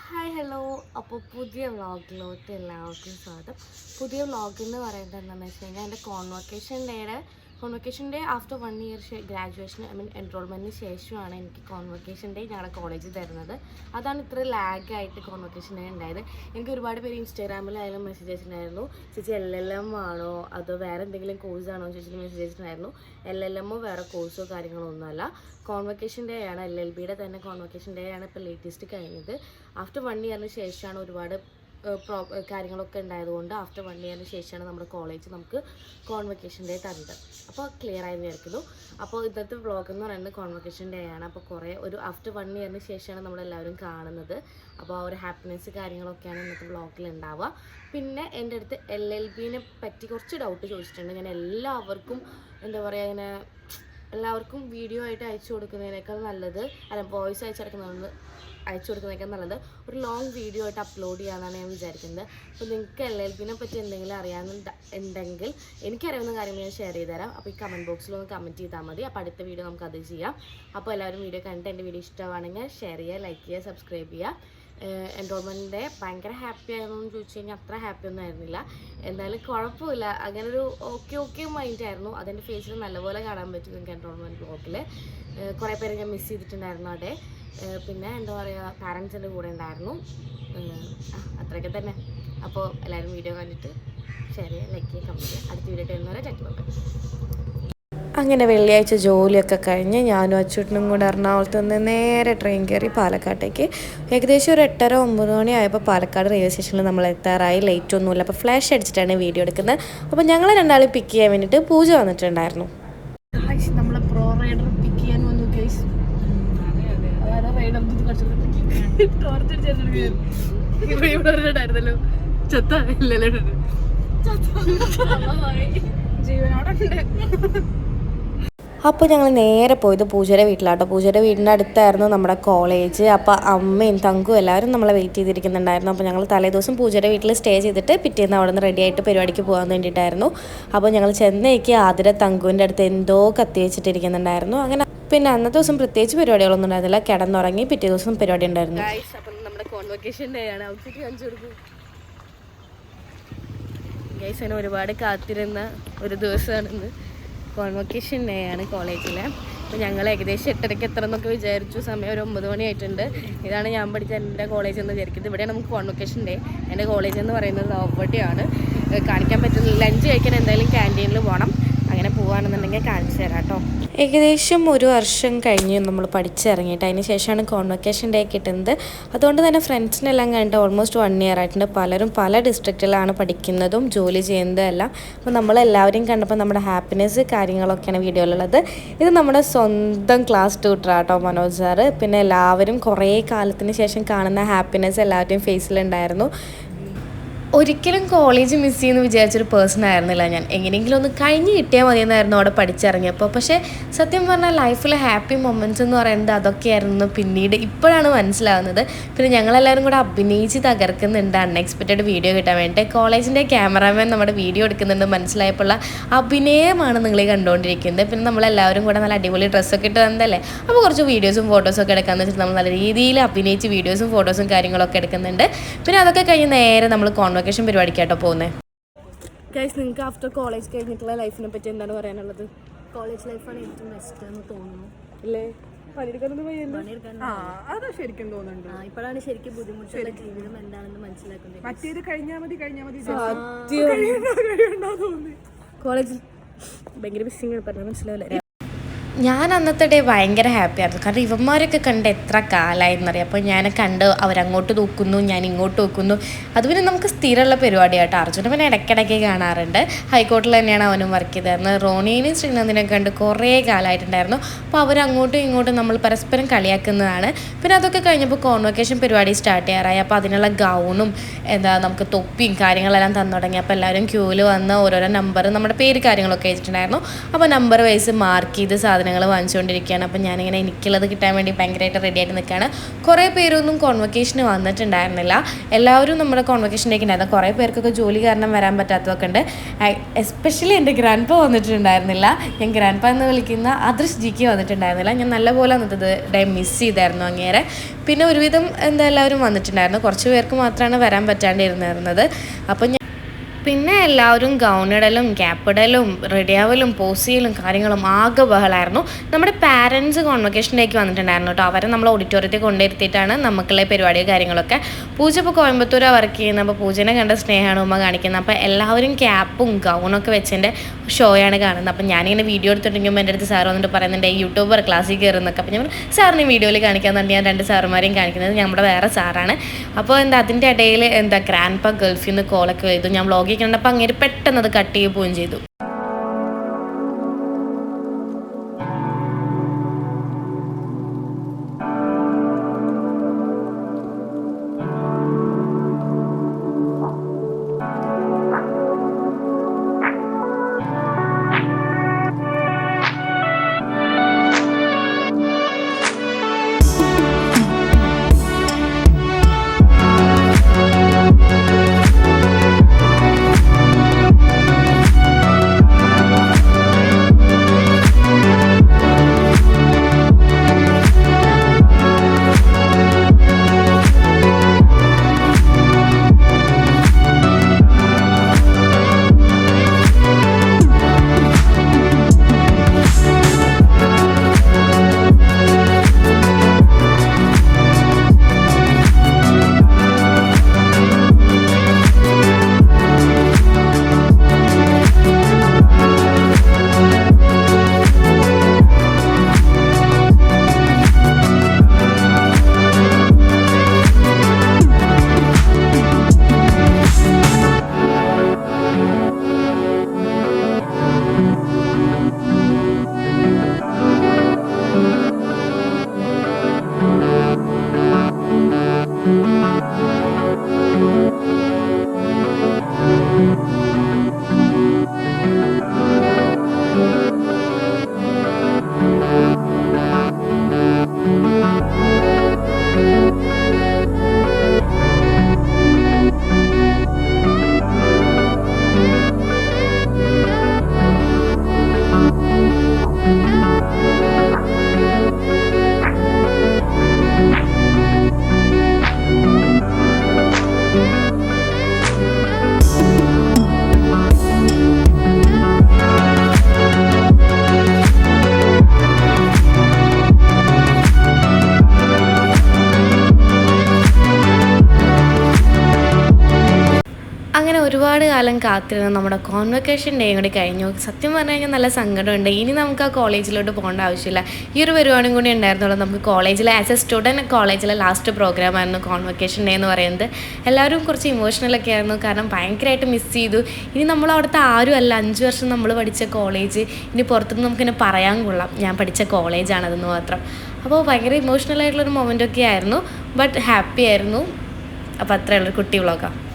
Hi hello അപ്പോൾ പുതിയ വ്ളോഗിലോട്ട് എല്ലാവർക്കും സ്വാഗതം. പുതിയ വ്ളോഗ് എന്ന് പറയുന്നത് എന്താണെന്ന് വെച്ച് കഴിഞ്ഞാൽ എന്റെ convocation convocation day after one year graduation I mean എൻറോൾമെന്റിന് ശേഷമാണ് എനിക്ക് കോൺവൊക്കേഷൻ ഡേ ഞങ്ങളുടെ കോളേജിൽ തരുന്നത്. അതാണ് ഇത്ര ലാഗായിട്ട് കോൺവൊക്കേഷൻ ഡേ ഉണ്ടായത് എനിക്ക് ഒരുപാട് പേര് ഇൻസ്റ്റാഗ്രാമിലായാലും മെസ്സേജ് അയച്ചിട്ടുണ്ടായിരുന്നു. ചേച്ചി എൽ എൽ എം ആണോ? അതോ വേറെ എന്തെങ്കിലും കോഴ്സ് ആണോ ചേച്ചി മെസ്സേജ് അയച്ചിട്ടുണ്ടായിരുന്നു. എൽ എൽ എമ്മോ വേറെ കോഴ്സോ കാര്യങ്ങളോ ഒന്നുമല്ല. കോൺവൊക്കേഷൻ ഡേ ആണ് എൽ എൽ ബിയുടെ തന്നെ കോൺവൊക്കേഷൻ ഡേ ആണ് ഇപ്പോൾ ലേറ്റസ്റ്റ് കഴിഞ്ഞത്. ആഫ്റ്റർ വൺ ഇയറിന് ശേഷമാണ് ഒരുപാട് പ്രോ കാര്യങ്ങളൊക്കെ ഉണ്ടായതുകൊണ്ട് ആഫ്റ്റർ വൺ ഇയറിന് ശേഷമാണ് നമ്മുടെ കോളേജ് നമുക്ക് കോൺവെക്കേഷൻ ഡേ തന്നത്. അപ്പോൾ ക്ലിയർ ആയി വിചാരിക്കുന്നു. അപ്പോൾ ഇന്നത്തെ വ്ളോഗ് എന്ന് പറയുന്നത് കോൺവെക്കേഷൻ ഡേ ആണ്. അപ്പോൾ കുറേ ഒരു ആഫ്റ്റർ വൺ ഇയറിന് ശേഷമാണ് നമ്മളെല്ലാവരും കാണുന്നത്. അപ്പോൾ ആ ഒരു ഹാപ്പിനെസ് കാര്യങ്ങളൊക്കെയാണ് ഇന്നത്തെ വ്ളോഗിൽ ഉണ്ടാവുക. പിന്നെ എന്റെ അടുത്ത് എൽ എൽ ബിനെ പറ്റി കുറച്ച് ഡൗട്ട് ചോദിച്ചിട്ടുണ്ട്. ഞാൻ എല്ലാവർക്കും എന്താ പറയുക ഇങ്ങനെ എല്ലാവർക്കും വീഡിയോ ആയിട്ട് അയച്ചു കൊടുക്കുന്നതിനേക്കാൾ നല്ലത് അല്ല വോയിസ് അയച്ചെടുക്കുന്നത് അയച്ചു കൊടുക്കുന്നതൊക്കെ നല്ലത്. ഒരു ലോങ് വീഡിയോ ആയിട്ട് അപ്ലോഡ് ചെയ്യാമെന്നാണ് ഞാൻ വിചാരിക്കുന്നത്. അപ്പോൾ നിങ്ങൾക്ക് എൽ എൽ പിനെ പറ്റി എന്തെങ്കിലും അറിയാവുന്ന ഉണ്ടെങ്കിൽ എനിക്കറിയാവുന്ന കാര്യങ്ങൾ ഞാൻ ഷെയർ ചെയ്ത് തരാം അപ്പോൾ ഈ കമന്റ് ബോക്സിൽ ഒന്ന് കമന്റ് ചെയ്താൽ മതി. അപ്പോൾ അടുത്ത വീഡിയോ നമുക്ക് ചെയ്യാം. അപ്പോൾ എല്ലാവരും വീഡിയോ കണ്ടിട്ട് എന്റെ വീഡിയോ ഇഷ്ടമാണെങ്കിൽ ഷെയർ ചെയ്യുക ലൈക്ക് ചെയ്യുക സബ്സ്ക്രൈബ് ചെയ്യുക. എൻറോൾമെന്റിന്റെ ഭയങ്കര ഹാപ്പി ആയിരുന്നു ചോദിച്ചു കഴിഞ്ഞാൽ അത്ര ഹാപ്പി ഒന്നും ആയിരുന്നില്ല. എന്നാലും കുഴപ്പമില്ല. അങ്ങനെ ഒരു ഓക്കെ ഓക്കെ മൈൻഡ് ആയിരുന്നു അതെന്റെ ഫേസിൽ നല്ലപോലെ കാണാൻ പറ്റും നിങ്ങൾക്ക് എൻറോൾമെന്റ് ബ്ലോക്കിൽ കുറേ പേര് ഞാൻ മിസ് ചെയ്തിട്ടുണ്ടായിരുന്നു അവിടെ. പിന്നെ എന്താ പറയുക പാരൻസ് എന്റെ കൂടെ ഉണ്ടായിരുന്നു. അത്രയൊക്കെ തന്നെ. അപ്പോൾ എല്ലാവരും വീഡിയോ കണ്ടിട്ട് ഷെയർ ചെയ്യുക ലൈക്ക് ചെയ്യുക കമന്റ് അടുത്ത വീഡിയോ വരുന്നവരെ ചട്ടി അങ്ങനെ വെള്ളിയാഴ്ച ജോലിയൊക്കെ കഴിഞ്ഞ് ഞാനും അച്ചൂട്ടനും കൂടെ എറണാകുളത്ത് നിന്ന് നേരെ ട്രെയിൻ കയറി പാലക്കാട്ടേക്ക്. ഏകദേശം ഒരു എട്ടര ഒമ്പത് മണി ആയപ്പോൾ പാലക്കാട് റെയിൽവേ സ്റ്റേഷനിൽ നമ്മൾ എത്താറായി. ലൈറ്റ് ഒന്നുമില്ല. അപ്പോൾ ഫ്ലാഷ് അടിച്ചിട്ടാണ് വീഡിയോ എടുക്കുന്നത്. അപ്പോൾ ഞങ്ങൾ രണ്ടാളും പിക്ക് ചെയ്യാൻ വേണ്ടിയിട്ട് പൂജ വന്നിട്ടുണ്ടായിരുന്നു. ടോർച്ചടിച്ചായിരുന്നല്ലോ ചത്ത ഇല്ലല്ലോ. ജീവനോടുണ്ട്. അപ്പോൾ ഞങ്ങൾ നേരെ പോയത് പൂജയുടെ വീട്ടിലാട്ടോ. പൂജയുടെ വീടിന്റെ അടുത്തായിരുന്നു നമ്മുടെ കോളേജ്. അപ്പോൾ അമ്മയും തങ്കും എല്ലാവരും നമ്മളെ വെയിറ്റ് ചെയ്തിരിക്കുന്നുണ്ടായിരുന്നു. അപ്പോൾ ഞങ്ങൾ തലേദിവസം പൂജയുടെ വീട്ടിൽ സ്റ്റേ ചെയ്തിട്ട് പിറ്റേന്ന് അവിടെ നിന്ന് റെഡി ആയിട്ട് പരിപാടിക്ക് പോകാൻ വേണ്ടിയിട്ടായിരുന്നു. അപ്പോൾ ഞങ്ങൾ ചെന്നൈക്ക് ആതിര തങ്കുവിന്റെ അടുത്ത് എന്തോ കത്തി വെച്ചിട്ടിരിക്കുന്നുണ്ടായിരുന്നു. അങ്ങനെ പിന്നെ അന്നത്തെ ദിവസം പ്രത്യേകിച്ച് പരിപാടികളൊന്നും ഉണ്ടായിരുന്നില്ല. കിടന്നുറങ്ങി പിറ്റേ ദിവസം പരിപാടി ഉണ്ടായിരുന്നു. നമ്മുടെ കോൺവൊക്കേഷൻ ഡേ ആണ്. ഒരുപാട് കാത്തിരുന്ന ഒരു ദിവസമാണിന്ന്. കോൺവൊക്കേഷൻ ഡേ ആണ് കോളേജിലെ. അപ്പോൾ ഞങ്ങൾ ഏകദേശം എട്ടരയ്ക്ക് എത്ര എന്നൊക്കെ വിചാരിച്ചു. സമയം ഒരു ഒമ്പത് മണിയായിട്ടുണ്ട് ഇതാണ് ഞാൻ പഠിച്ച എന്റെ കോളേജ് എന്ന് വിചാരിക്കുന്നത്. ഇവിടെയാണ് നമുക്ക് കോൺവൊക്കേഷൻ ഡേ എന്റെ കോളേജ് എന്ന് പറയുന്നത് ലോവട്ടിയാണ് കാണിക്കാൻ പറ്റുന്ന ലഞ്ച് കഴിക്കാൻ എന്തായാലും ക്യാന്റീനിൽ പോകണം അങ്ങനെ പോവുകയാണെന്നുണ്ടെങ്കിൽ കാണിച്ചു തരാം കേട്ടോ. ഏകദേശം ഒരു വർഷം കഴിഞ്ഞ് നമ്മൾ പഠിച്ചിറങ്ങിയിട്ട് അതിന് ശേഷമാണ് കോൺവെക്കേഷൻ ഡേ കിട്ടുന്നത്. അതുകൊണ്ട് തന്നെ ഫ്രണ്ട്സിനെല്ലാം കണ്ടിട്ട് ഓൾമോസ്റ്റ് വൺ ഇയർ ആയിട്ടുണ്ട്. പലരും പല ഡിസ്ട്രിക്റ്റിലാണ് പഠിക്കുന്നതും ജോലി ചെയ്യുന്നതും എല്ലാം അപ്പോൾ നമ്മളെല്ലാവരെയും കണ്ടപ്പോൾ നമ്മുടെ ഹാപ്പിനെസ് കാര്യങ്ങളൊക്കെയാണ് വീഡിയോയിലുള്ളത്. ഇത് നമ്മുടെ സ്വന്തം ക്ലാസ് ട്യൂട്ടറാട്ടോ മനോജ് സാറ് പിന്നെ എല്ലാവരും കുറേ കാലത്തിന് ശേഷം കാണുന്ന ഹാപ്പിനെസ് എല്ലാവരുടെയും ഫേസിലുണ്ടായിരുന്നു ഒരിക്കലും കോളേജ് മിസ് ചെയ്യുമെന്ന് വിചാരിച്ചൊരു പേഴ്സൺ ആയിരുന്നില്ല ഞാൻ. എങ്ങനെയെങ്കിലും ഒന്ന് കഴിഞ്ഞ് കിട്ടിയാൽ മതിയെന്നായിരുന്നു അവിടെ പഠിച്ചിറങ്ങിയപ്പോൾ. പക്ഷേ സത്യം പറഞ്ഞാൽ ലൈഫിലെ ഹാപ്പി മൊമെന്റ്സ് എന്ന് പറയുന്നത് അതൊക്കെയായിരുന്നു പിന്നീട് ഇപ്പോഴാണ് മനസ്സിലാവുന്നത്. പിന്നെ ഞങ്ങളെല്ലാവരും കൂടെ അഭിനയിച്ച് തകർക്കുന്നുണ്ട് അൺഎക്സ്പെക്റ്റഡ് വീഡിയോ കിട്ടാൻ വേണ്ടി കോളേജിന്റെ ക്യാമറാമാൻ നമ്മുടെ വീഡിയോ എടുക്കുന്നുണ്ട്. മനസ്സിലായപ്പോൾ അഭിനയമാണ് നിങ്ങൾ കണ്ടുകൊണ്ടിരിക്കുന്നത്. പിന്നെ നമ്മളെല്ലാവരും കൂടെ നല്ല അടിപൊളി ഡ്രസ്സൊക്കെ ഇട്ട് തന്നല്ലേ അപ്പോൾ കുറച്ച് വീഡിയോസും ഫോട്ടോസും ഒക്കെ എടുക്കാമെന്ന് വെച്ചിട്ട് നമ്മൾ നല്ല രീതിയിൽ അഭിനയിച്ച് വീഡിയോസും ഫോട്ടോസും കാര്യങ്ങളൊക്കെ എടുക്കുന്നുണ്ട്. പിന്നെ അതൊക്കെ കഴിഞ്ഞ് നേരെ നമ്മൾ കോൺവൊക്കേഷൻ പരിപാടിക്കായിട്ടോ പോകുന്നത് ഗൈസ് നിങ്ങൾക്ക് ആഫ്റ്റർ കോളേജ് കഴിഞ്ഞിട്ടുള്ള ലൈഫിനെ പറ്റി എന്താണ് പറയാനുള്ളത്? കോളേജ് ലൈഫാണ് ഏറ്റവും ബെസ്റ്റ് എന്ന് തോന്നുന്നു. അത് ശരിക്കും തോന്നുന്നുണ്ട്. ആ, ഇപ്പോഴാണ് ശരിക്കും ബുദ്ധിമുട്ടുള്ള ജീവിതം എന്താണെന്ന് മനസ്സിലാക്കുന്നത്. മറ്റേത് കഴിഞ്ഞാ മതി കഴിഞ്ഞാ മതി. കോളേജിൽ ഭയങ്കര മിസ്സിങ് പറഞ്ഞാൽ മനസ്സിലാവില്ല. ഞാൻ അന്നത്തെ ഡേ ഭയങ്കര ഹാപ്പി ആയിരുന്നു. കാരണം ഇവന്മാരൊക്കെ കണ്ട് എത്ര കാലമായിരുന്നറിയാം അപ്പോൾ ഞാൻ കണ്ട് അവരങ്ങോട്ട് നോക്കുന്നു ഞാൻ ഇങ്ങോട്ട് നോക്കുന്നു. അത് പിന്നെ നമുക്ക് സ്ഥിരമുള്ള പരിപാടിയായിട്ട് അർജുന പിന്നെ ഇടയ്ക്കിടയ്ക്ക് കാണാറുണ്ട്. ഹൈക്കോർട്ടിൽ തന്നെയാണ് അവനും വർക്ക് ചെയ്തായിരുന്നത് റോണീനെയും ശ്രീനന്ദിനെയും കണ്ട് കുറേ കാലമായിട്ടുണ്ടായിരുന്നു അപ്പോൾ അവരങ്ങോട്ടും ഇങ്ങോട്ടും നമ്മൾ പരസ്പരം കളിയാക്കുന്നതാണ്. പിന്നെ അതൊക്കെ കഴിഞ്ഞപ്പോൾ കോൺവൊക്കേഷൻ പരിപാടി സ്റ്റാർട്ട് ചെയ്യാറായി. അപ്പോൾ അതിനുള്ള ഗൗണും എന്താ നമുക്ക് തൊപ്പിയും കാര്യങ്ങളെല്ലാം തന്നു തുടങ്ങി. അപ്പോൾ എല്ലാവരും ക്യൂവിൽ വന്ന് ഓരോരോ നമ്പർ നമ്മുടെ പേര് കാര്യങ്ങളൊക്കെ വെച്ചിട്ടുണ്ടായിരുന്നു അപ്പോൾ നമ്പർ വൈസ് മാർക്ക് ചെയ്ത് സാധനം സാധനങ്ങൾ വാങ്ങിച്ചുകൊണ്ടിരിക്കുകയാണ്. അപ്പോൾ ഞാനിങ്ങനെ എനിക്കുള്ളത് കിട്ടാൻ വേണ്ടി ഭയങ്കരമായിട്ട് റെഡി ആയിട്ട് നിൽക്കുകയാണ്. കുറേ പേരൊന്നും കോൺവക്കേഷന് വന്നിട്ടുണ്ടായിരുന്നില്ല. എല്ലാവരും നമ്മുടെ കോൺവക്കേഷനിലേക്ക് ഉണ്ടായിരുന്നു. കുറേ പേർക്കൊക്കെ ജോലി കാരണം വരാൻ പറ്റാത്തതൊക്കെ ഉണ്ട്. എസ്പെഷ്യലി എന്റെ ഗ്രാൻഡ് പ വന്നിട്ടുണ്ടായിരുന്നില്ല. ഞാൻ ഗ്രാൻഡ് പാ എന്ന് വിളിക്കുന്ന അദൃശ് ജിക്ക് വന്നിട്ടുണ്ടായിരുന്നില്ല. ഞാൻ നല്ലപോലെ അന്നത്തെ ഡേ മിസ് ചെയ്തായിരുന്നു അങ്ങേരെ. പിന്നെ ഒരുവിധം എന്താ എല്ലാവരും വന്നിട്ടുണ്ടായിരുന്നു. കുറച്ച് പേർക്ക് മാത്രമാണ് വരാൻ പറ്റാണ്ടിരുന്നിരുന്നത് അപ്പം പിന്നെ എല്ലാവരും ഗൗണിടലും ക്യാപിടലും റെഡിയാവലും പോസിയലും കാര്യങ്ങളും ആകെ ബഹളായിരുന്നു. നമ്മുടെ പാരൻസ് കോൺവക്കേഷനിലേക്ക് വന്നിട്ടുണ്ടായിരുന്നു കേട്ടോ അവരെ നമ്മൾ ഓഡിറ്റോറിയത്തിൽ കൊണ്ടിരുത്തിയിട്ടാണ് നമുക്കുള്ള പരിപാടി കാര്യങ്ങളൊക്കെ. പൂജ ഇപ്പോൾ കോയമ്പത്തൂരാണ് വർക്ക് ചെയ്യുന്നത്. അപ്പോൾ പൂജനെ കണ്ട സ്നേഹമാണ് ഉമ്മ കാണിക്കുന്നത്. അപ്പോൾ എല്ലാവരും ക്യാപ്പും ഗൗണൊക്കെ വെച്ചതിന്റെ ഷോയാണ് കാണുന്നത്. അപ്പോൾ ഞാനിങ്ങനെ വീഡിയോ എടുത്തിട്ടുണ്ടെങ്കിൽ എന്റെ അടുത്ത് സാർ വന്നിട്ട് പറയുന്നുണ്ട് യൂട്യൂബർ ക്ലാസ്സിൽ കയറുന്നൊക്കെ അപ്പോൾ ഞാൻ സാറിന് വീഡിയോയിൽ കാണിക്കാമെന്നുണ്ട് ഞാൻ രണ്ട് സാറുമാരെയും കാണിക്കുന്നത്. നമ്മുടെ വേറെ സാറാണ് അപ്പോൾ എന്താ അതിന്റെ ഇടയിൽ എന്താ ഗ്രാൻഡ് പ ഗൾഫിൽ നിന്ന് കോളൊക്കെ ചെയ്തു. ഞാൻ വ്ളോഗിൽ കണ്ടപ്പോൾ അങ്ങനെ പെട്ടെന്ന് അത് കട്ട് ചെയ്യുകയും ചെയ്തു. അങ്ങനെ ഒരുപാട് കാലം കാത്തിരുന്ന നമ്മുടെ കോൺവെക്കേഷൻ ഡേയും കൂടി കഴിഞ്ഞു. സത്യം പറഞ്ഞു കഴിഞ്ഞാൽ നല്ല സങ്കടമുണ്ട്. ഇനി നമുക്ക് ആ കോളേജിലോട്ട് പോകേണ്ട ആവശ്യമില്ല. ഈ ഒരു പരിപാടിയും കൂടി ഉണ്ടായിരുന്നുള്ളൂ. നമുക്ക് കോളേജിലെ ആസ് എ സ്റ്റുഡന്റ് കോളേജിലെ ലാസ്റ്റ് പ്രോഗ്രാമായിരുന്നു കോൺവെക്കേഷൻ ഡേ എന്ന് പറയുന്നത്. എല്ലാവരും കുറച്ച് ഇമോഷണലൊക്കെ ആയിരുന്നു. കാരണം ഭയങ്കരമായിട്ട് മിസ് ചെയ്തു. ഇനി നമ്മൾ അവിടുത്തെ ആരും അല്ല. അഞ്ച് വർഷം നമ്മൾ പഠിച്ച കോളേജ് ഇനി പുറത്തുനിന്ന് നമുക്കിനെ പറയാൻ കൊള്ളാം. ഞാൻ പഠിച്ച കോളേജാണതെന്ന് മാത്രം. അപ്പോൾ ഭയങ്കര ഇമോഷണൽ ആയിട്ടുള്ളൊരു മൊമെന്റൊക്കെ ആയിരുന്നു. ബട്ട് ഹാപ്പി ആയിരുന്നു. അപ്പോൾ അത്രയുള്ളൊരു കുട്ടി വ്ളോഗാണ്